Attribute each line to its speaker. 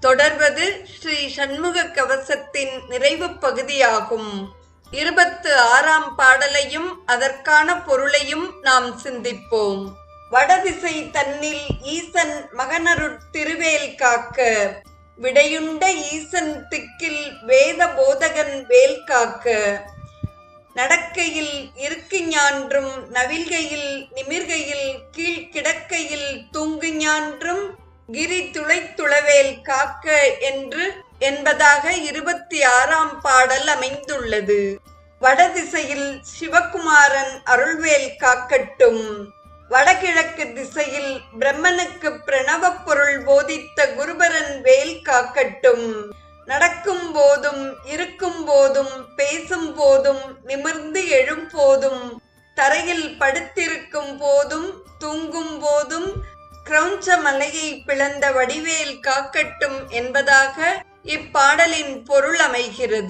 Speaker 1: தொடர்வது ஸ்ரீ சண்முக கவசத்தின் நிறைவு பகுதியாகும். இருபத்து ஆறாம் பாடலையும் அதற்கான பொருளையும் நாம் சிந்திப்போம். வடதிசை தன்னில் ஈசன் மகனருட் திருவேல் காக்க. விடையுண்ட ஈசன் திக்கில் வேத போதகன் வேல் காக்க. நடக்கையில் இருக்கு ஞான்றும் நவில்கையில் நிமிர்கையில் கீழ் கிடக்கையில் தூங்கு ஞான்றும் கிரி துளைத்துளவேல் காக்க என்று என்பதாக இருபத்தி ஆறாம் பாடல் அமைந்துள்ளது. வடதிசையில் சிவகுமாரன் அருள்வேல் காக்கட்டும். வடகிழக்கு திசையில் பிரம்மனுக்கு பிரணவப் பொருள் போதித்த குருபரன் வேல் காக்கட்டும். நடக்கும் போதும் இருக்கும் போதும் பேசும் போதும் நிமிர்ந்து எழும் போதும் தரையில் படுத்திருக்கும் போதும் தூங்கும் போதும் கிரௌஞ்ச மலையை பிளந்த வடிவேல் காக்கட்டும் என்பதாக இப்பாடலின் பொருள் அமைகிறது.